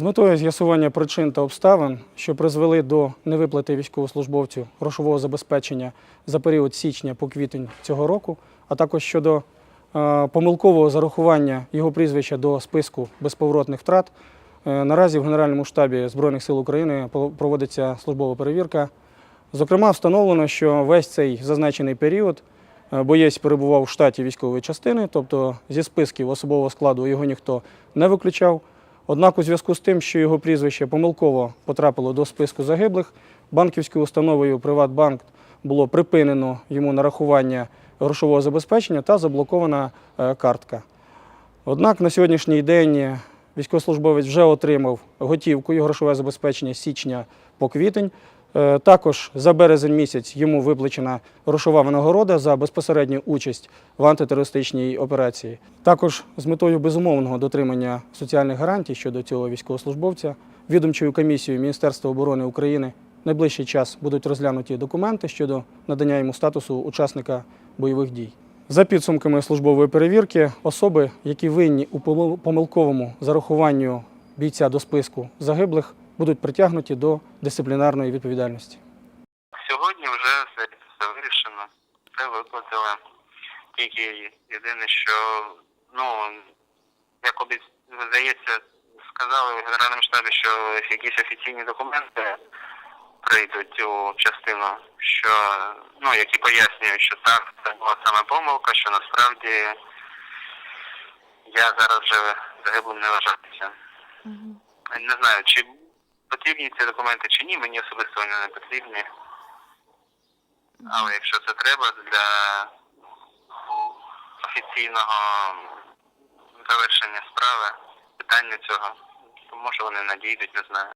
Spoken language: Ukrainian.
З метою з'ясування причин та обставин, що призвели до невиплати військовослужбовцю грошового забезпечення за період січня по квітень цього року, а також щодо е, помилкового зарахування його прізвища до списку безповоротних втрат, е, наразі в Генеральному штабі Збройних сил України проводиться службова перевірка. Зокрема, встановлено, що весь цей зазначений період е, боєць перебував в штаті військової частини, тобто зі списків особового складу його ніхто не виключав. Однак, у зв'язку з тим, що його прізвище помилково потрапило до списку загиблих, банківською установою Приватбанк було припинено йому нарахування грошового забезпечення та заблокована е, картка. Однак на сьогоднішній день військовослужбовець вже отримав готівку і грошове забезпечення з січня по квітень. Е, Також за березень місяць йому виплачена грошова винагорода за безпосередню участь в антитерористичній операції. Також з метою безумовного дотримання соціальних гарантій щодо цього військовослужбовця відомчою комісією Міністерства оборони України найближчий час будуть розглянуті документи щодо надання йому статусу учасника бойових дій. За підсумками службової перевірки, особи, які винні у помилковому зарахуванню бійця до списку загиблих, будуть притягнуті до дисциплінарної відповідальності. Сьогодні вже все, все вирішено, все виплатили. Тільки єдине, що ну як обіц- здається, сказали в Генеральному штабі, що якісь офіційні документи прийдуть у частину, що ну які пояснюють, що так, це була саме помилка, що насправді я зараз вже загиблим не вважаюся. Не знаю, чи потрібні ці документи чи ні, мені особисто вони не потрібні. Але якщо це треба для офіційного завершення справи, питання цього, то може вони надійдуть, не знаю.